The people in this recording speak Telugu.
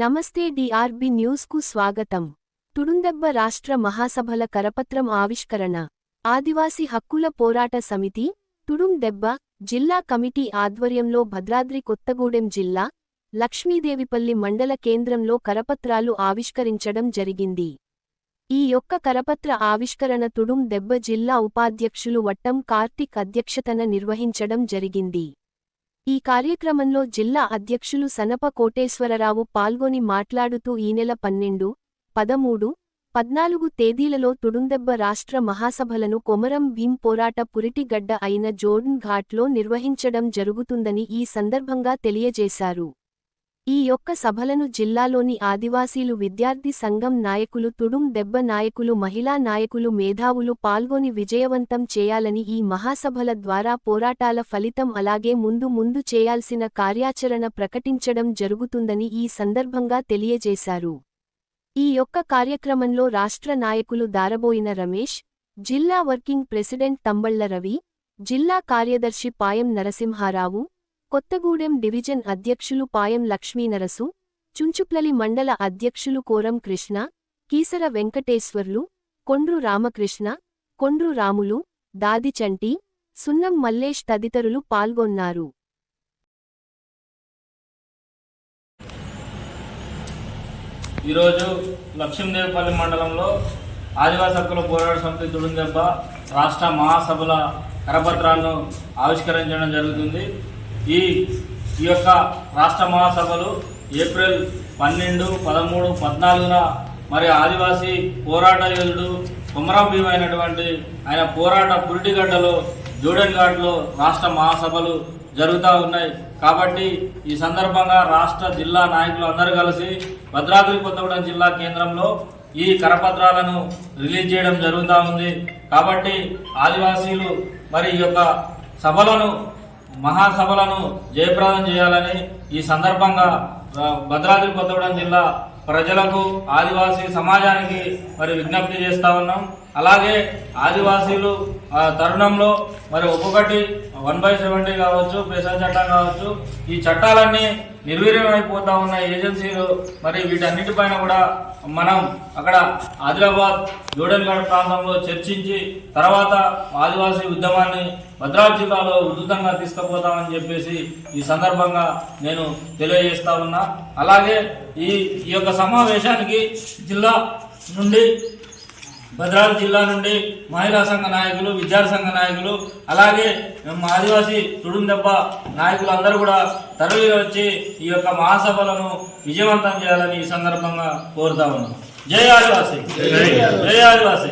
నమస్తే డిఆర్బి న్యూస్కు స్వాగతం. తుడుందెబ్బ రాష్ట్ర మహాసభల కరపత్రం ఆవిష్కరణ. ఆదివాసీ హక్కుల పోరాట సమితి తుడుందెబ్బ జిల్లా కమిటీ ఆధ్వర్యంలో భద్రాద్రి కొత్తగూడెం జిల్లా లక్ష్మీదేవిపల్లి మండల కేంద్రంలో కరపత్రాలు ఆవిష్కరించడం జరిగింది. ఈ యొక్క కరపత్ర ఆవిష్కరణ తుడుం దెబ్బ జిల్లా ఉపాధ్యక్షులు వట్టం కార్తిక్ అధ్యక్షతన నిర్వహించడం జరిగింది. ఈ కార్యక్రమంలో జిల్లా అధ్యక్షులు సనప కోటేశ్వరరావు పాల్గొని మాట్లాడుతూ ఈ నెల పన్నెండు పదమూడు పద్నాలుగు తేదీలలో తుడుందెబ్బ రాష్ట్ర మహాసభలను కొమరం భీం పోరాట పురిటిగడ్డ అయిన జోర్న్ ఘాట్లో నిర్వహించడం జరుగుతుందని ఈ సందర్భంగా తెలియజేశారు. ఈ యొక్క సభలను జిల్లాలోని ఆదివాసీలు విద్యార్థి సంఘం నాయకులు తుడుం దెబ్బ నాయకులు మహిళా నాయకులు మేధావులు పాల్గొని విజయవంతం చేయాలని ఈ మహాసభల ద్వారా పోరాటాల ఫలితం అలాగే ముందు ముందు చేయాల్సిన కార్యాచరణ ప్రకటించడం జరుగుతుందని ఈ సందర్భంగా తెలియజేశారు. ఈ యొక్క కార్యక్రమంలో రాష్ట్ర నాయకులు దారబోయిన రమేష్ జిల్లా వర్కింగ్ ప్రెసిడెంట్ తంబళ్ళ రవి జిల్లా కార్యదర్శి పాయం నరసింహారావు కొత్తగూడెం డివిజన్ అధ్యక్షులు పాయం లక్ష్మీనరసు చుంచుప్లలి మండల అధ్యక్షులు కోరం కృష్ణ కీసర వెంకటేశ్వర్లు కొండ్రు రామకృష్ణ కొండ్రు రాములు దాదిచంటి సున్నం మల్లేష్ తదితరులు పాల్గొన్నారు. ఈరోజు లక్ష్మీదేవిపల్లి మండలంలో ఆదివాసీ హక్కుల పోరాట సమితి దుడుందెబ్బ రాష్ట్ర మహాసభల కరపత్రాలను ఆవిష్కరించడం జరుగుతుంది. ఈ ఈ యొక్క రాష్ట్ర మహాసభలు ఏప్రిల్ పన్నెండు పదమూడు పద్నాలుగున మరి ఆదివాసీ పోరాట యోధుడు కుమరం అయినటువంటి ఆయన పోరాట పురిటిగడ్డలో జోడెన్ ఘాట్లో రాష్ట్ర మహాసభలు జరుగుతూ ఉన్నాయి. కాబట్టి ఈ సందర్భంగా రాష్ట్ర జిల్లా నాయకులు అందరూ కలిసి భద్రాద్రి కొత్తగూడెం జిల్లా కేంద్రంలో ఈ కరపత్రాలను రిలీజ్ చేయడం జరుగుతూ ఉంది. కాబట్టి ఆదివాసీలు మరి ఈ యొక్క సభలను మహాసభలను జయప్రదం చేయాలని ఈ సందర్భంగా భద్రాద్రి కొత్తగూడెం జిల్లా ప్రజలకు ఆదివాసీ సమాజానికి మరి విజ్ఞప్తి చేస్తా ఉన్నాం. అలాగే ఆదివాసీలు ఆ, తరుణంలో మరి ఒక్కొక్కటి వన్ బై సెవెంటీ కావచ్చు పేసా చట్టం కావచ్చు ఈ చట్టాలన్నీ నిర్వీర్యమైపోతా ఉన్న ఏజెన్సీలు మరి వీటన్నిటిపైన కూడా మనం అక్కడ ఆదిలాబాద్ జోడల్గఢ్ ప్రాంతంలో చర్చించి తర్వాత ఆదివాసీ ఉద్యమాన్ని భద్రాద్రి జిల్లాలో ఉధృతంగా తీసుకుపోతామని చెప్పేసి ఈ సందర్భంగా నేను తెలియజేస్తా ఉన్నా. అలాగే ఈ ఈ యొక్క సమావేశానికి జిల్లా నుండి భద్రాద్రి జిల్లా నుండి మహిళా సంఘ నాయకులు విద్యార్థి సంఘ నాయకులు అలాగే ఆదివాసీ తుడుందెబ్బ నాయకులు అందరూ కూడా తరలి వచ్చి ఈ యొక్క మహాసభలను విజయవంతం చేయాలని ఈ సందర్భంగా కోరుతా ఉన్నాం. జై ఆదివాసీ. జై ఆదివాసీ.